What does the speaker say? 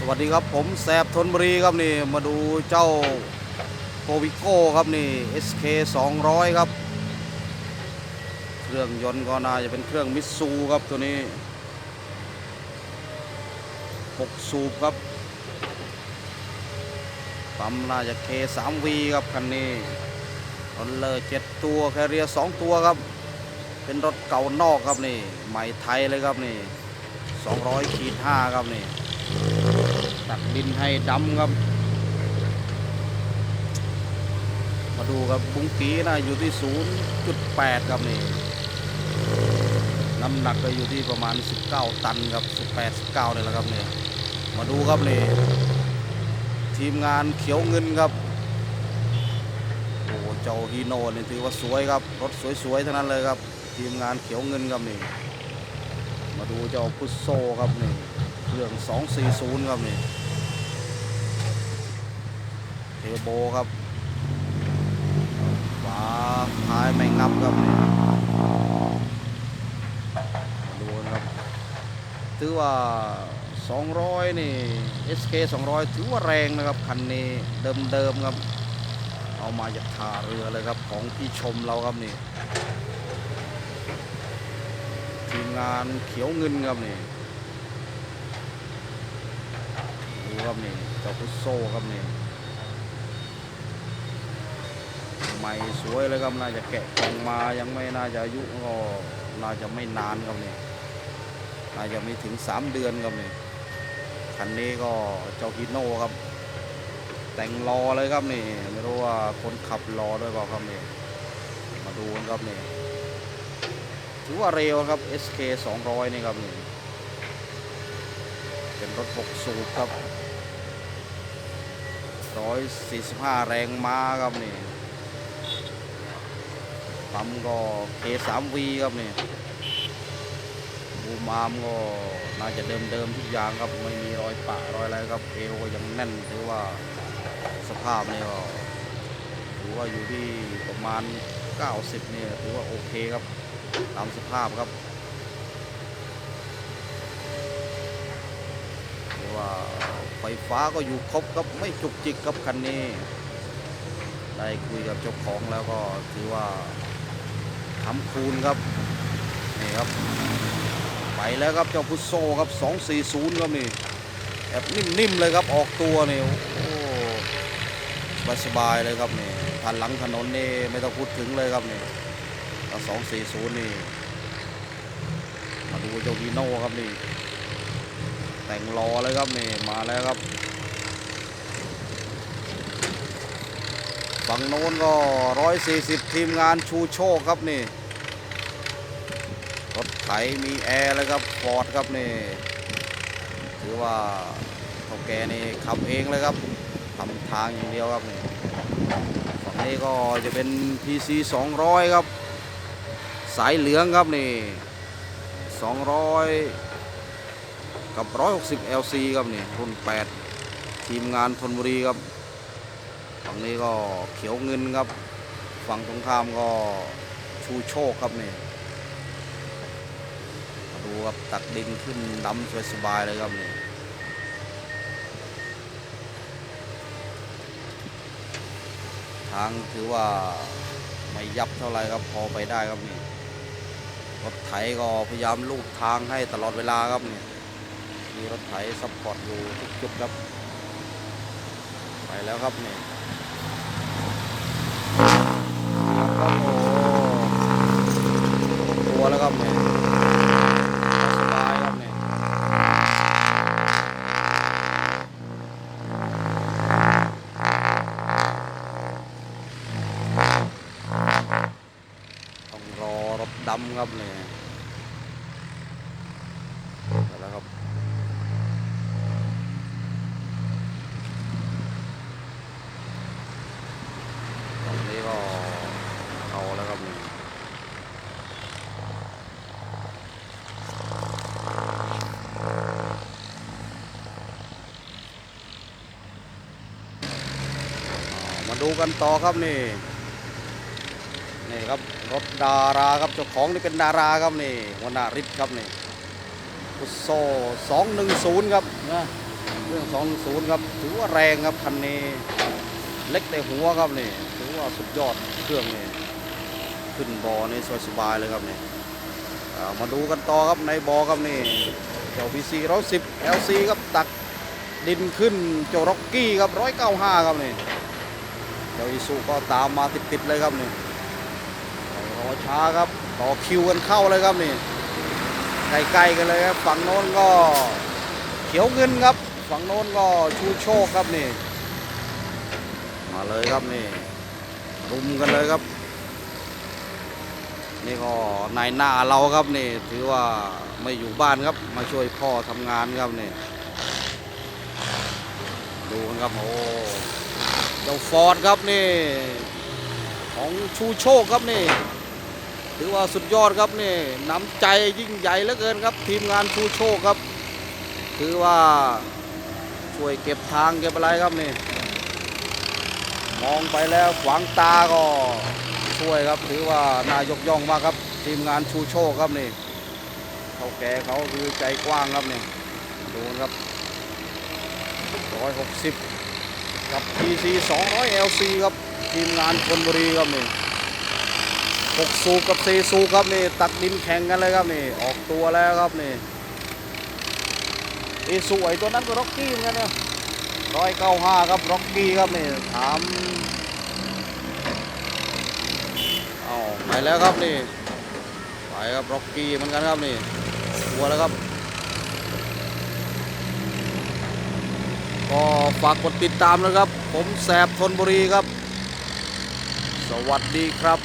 สวัสดีครับผมแสบทนบุรีครับนี่มาดูเจ้าโควิโก้ครับนี่ SK 200 ครับ เครื่องยนต์ก็น่าจะเป็นเครื่องมิซูครับตัวนี้ 6 สูบครับปั๊มน่าจะ K3V ครับคันนี้รถเลอร์7ตัวแคเรียร์2ตัวครับ เป็นรถเก่านอกครับนี่ใหม่ไทยเลยครับนี่200ขีด5ครับนี่ ตักดินให้ดำครับ มาดูครับบุ้งกีนะอยู่ที่ 0.8 ครับนี่น้ำหนักก็อยู่ที่ประมาณ 19 ตันครับ 18 19เลยแหละครับนี่มาดูครับนี่ทีมงานเขียวเงินครับโอ้เจ้าฮีโน่นี่ถือว่าสวยครับ รถสวยๆทั้งนั้นเลยครับ ทีมงานเขียวเงินครับนี่มาดูเจ้าพุทโซครับนี่ เครื่อง 240 ครับนี่เทโบครับฝาท้ายไม่งับครับนี่ดูนะครับ ถือว่า 200 นี่ SK 200 ถือว่าแรงนะครับ คันนี้เดิมๆครับ เอามาจากท่าเรือเลยครับ ของพี่ชมเราครับนี่ทีมงานเขียวเงินครับนี่ ดู ครับนี่เจ้าพุทโซ่ครับนี่ใหม่สวยเลยครับน่าจะแกะกล่องมายังไม่น่าจะอายุก็น่าจะไม่นานครับนี่น่าจะไม่ถึง 3 เดือนครับนี่คันนี้ก็เจ้าฮิโน่ครับ แต่งรอเลยครับนี่ไม่รู้ว่าคนขับรอด้วยเปล่าครับนี่มาดูกันครับนี่ถือว่าเร็วครับ SK 200 นี่ครับนี่เป็นรถ6สูบครับ 145แรงม้าครับนี่ปั๊มก็ K3V ครับนี่บูมามก็น่าจะเดิมๆทุกอย่างครับไม่มีรอยปะรอยอะไรครับเอวก็ยังแน่นถือว่าสภาพเนี่ยก็ถือว่าอยู่ที่ประมาณ 90เนี่ยถือว่าโอเคครับ ตามสภาพครับหรือว่า ไฟฟ้าก็อยู่ครบครับไม่จุกจิกครับคันนี้ ได้คุยกับเจ้าของแล้วก็ถือว่าทำคูณครับนี่ครับ ไปแล้วครับเจ้าพุโซครับ 240ครับนี่แอบนิ่มๆเลยครับออกตัวนี่โอ้สบายๆเลยครับนี่ทันหลังถนนนี่ไม่ต้องพูดถึงเลยครับนี่ถ้า240นี่ มาดูเจ้าวีโน่ครับนี่ แต่งรอเลยครับนี่มาแล้วครับฝั่งโน้นก็ร้อยสี่สิบทีมงานชูโชคครับนี่ รถไถมีแอร์เลยครับฟอร์ดครับนี่ ถือว่าเท่าแกนี่ขับเองเลยครับทำทางอย่างเดียวครับนี่ฝั่งนี้ก็จะเป็น PC 200 ครับ สายเหลืองครับนี่ 200 กับ 160 LC ครับนี่รุ่น 8 ทีมงานทนบุรีครับฝั่งนี้ก็เขียวเงินครับ ฝั่งตรงข้ามก็ชูโชคครับนี่มาดูครับตักดินขึ้นดำสวยสบายเลยครับนี่ทางถือว่าไม่ยับเท่าไรครับพอไปได้ครับนี่รถไถก็พยายามลูกทางให้ตลอดเวลาครับเนี่ย มีรถไถซัพพอร์ตอยู่ทุกจุดครับ ไปแล้วครับนี่ครับโอ้ตัวแล้วครับเนี่ยสบายครับเนี่ยต้องรอรถดำครับเนี่ยไปแล้วครับ ตรงนี้ก็เอาแล้วครับนี่อ่ามา ดูกันต่อครับนี่นี่ครับรถดาราครับเจ้าของนี่เป็นดาราครับนี่วนาริศครับนี่พุทโซ210ครับนะเครื่อง210ครับถือว่าแรงครับคันนี้เล็กแต่หัวครับนี่ถือว่าสุดยอดเครื่องนี่ขึ้นบอนี่สบายๆเลยครับนี่อ่ามาดูกันต่อครับในบอครับนี่เจ้า BC 110 LC ครับตักดินขึ้นเจ้าร็อกกี้ครับ195ครับนี่ เจ้าอิสุก็ตามมาติดๆเลยครับนี่รอช้าครับต่อคิวกันเข้าเลยครับนี่ใกล้ๆกันเลยครับฝั่งโน้นก็เขียวเงินครับฝั่งโน้นก็ชูโชคครับนี่ มาเลยครับนี่รุมกันเลยครับ นี่ก็นายหน้าเราครับนี่ ถือว่าไม่อยู่บ้านครับมาช่วยพ่อทำงานครับนี่ ดูกันครับโอ้ เจ้าฟอร์ดครับนี่ ของชูโชคครับนี่ ถือว่าสุดยอดครับนี่น้ำใจยิ่งใหญ่เหลือเกินครับ ทีมงานชูโชคครับ ถือว่าช่วยเก็บทางเก็บอะไรครับนี่ มองไปแล้วขวางตาก็ช่วยครับ ถือว่านายกย่องมากครับ ทีมงานชูโชคครับนี่เขาแก่เขาคือใจกว้างครับนี่ดูครับ160กับ กับ PC 200 LC ครับทีมงานชนบุรีครับนี่6สูกับ4สูครับนี่ตักดินแข่งกันเลยครับนี่ออกตัวแล้วครับนี่อีสวยตัวนั้นก็ร็อกกี้เหมือนกันเนี่ยร้อยเก้าห้าครับร็อกกี้ครับนี่ถามเอาไปแล้วครับนี่ไปครับร็อกกี้เหมือนกันครับนี่ตัวแล้วครับ ก็ฝากกดติดตามนะครับ ผมแสบทนบุรีครับ สวัสดีครับ